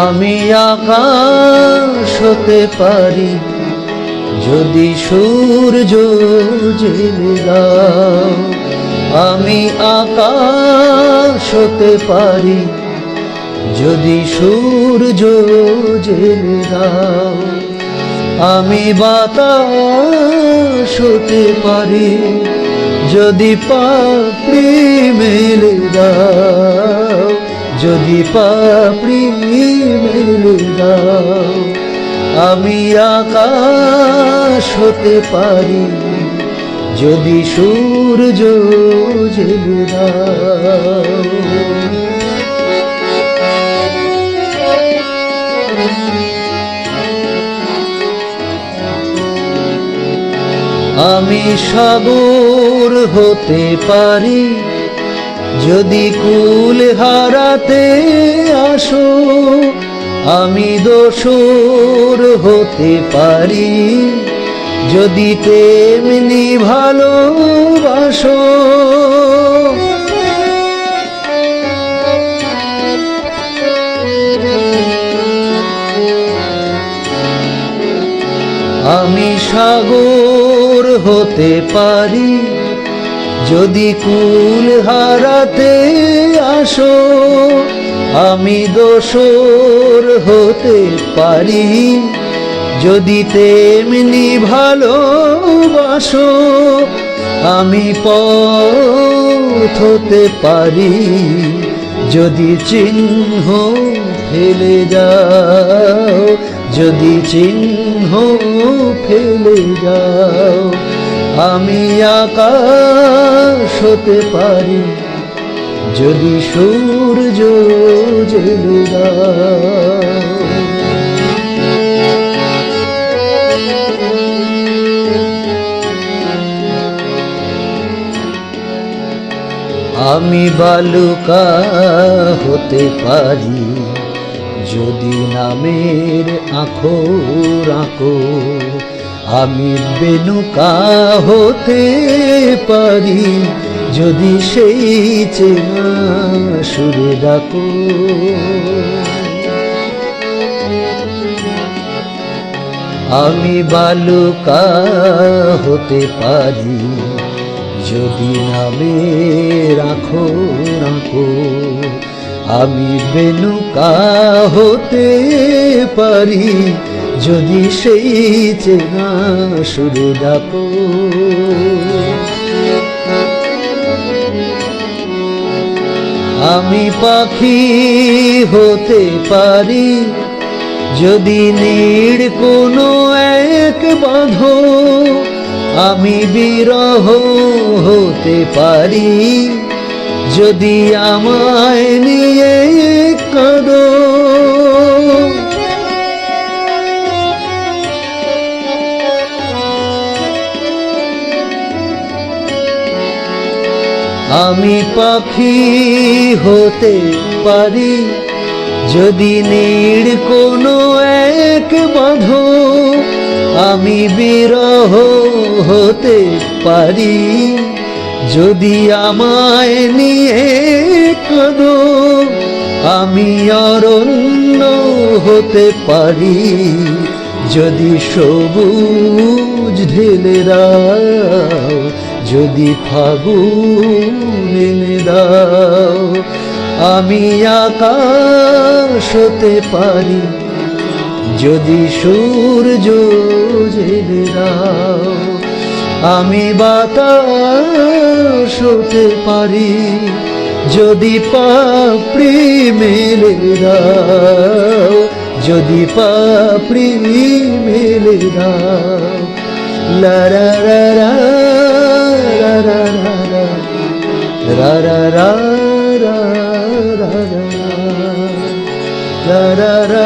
আমি আকাশ হতে পারি, যদি সূর্য জেলে দাও আমি আকাশ হতে পারি, যদি সূর্য জেলে দাও আমি বাতাস হতে পারি, যদি পাপড়ি মেলে দাও যদি পাপড়ি দাও, আমি আকাশ হতে পারি। যদি সূর্য আমি সাগর হতে পারি, যদি কুল হারাতে আসো আমি দোসর হতে পারি। যদি তেমনি ভালোবাসো। আমি সাগর হতে পারি। যদি কুল হারাতে আসো, আমি দোসর হতে পারি। যদি তেমনি ভালোবাসো, আমি পথ হতে পারি। যদি চিহ্ন ফেলে যাও, যদি চিহ্ন ফেলে যাও আমি আকাশ হতে পারি যদি সূর্য আমি বালুকা হতে পারি যদি নামের আখো রাখো আমি বেনুকা হতে পারি, যদি সেই চেনা সুরে ডাকো। আমি বালুকা হতে পারি, যদি নামে রাখো রাখো। আমি বেনুকা হতে পারি যদি সেই চেনা সুরে ডাকো। আমি পাখি হতে পারি, যদি নীড় কোনো এক বাঁধো, আমি বিরহ হতে পারি, যদি আমায় নিয়ে কাঁদো। আমি পাখি হতে পারি, যদি নীড় কোনো এক বাঁধো, আমি বিরহ হতে পারি, যদি আমায় নিয়ে কাঁদো, আমি অরণ্য হতে পারি, যদি সবুজ ঢেলে দাও যদি এনে দাও, আমি আকাশ হতে পারি। যদি সূর্য জেনে দাও, আমি বাতাস হতে পারি। যদি পাপড়ি মেলে দাও, যদি পাপড়ি মেলে দাও la la la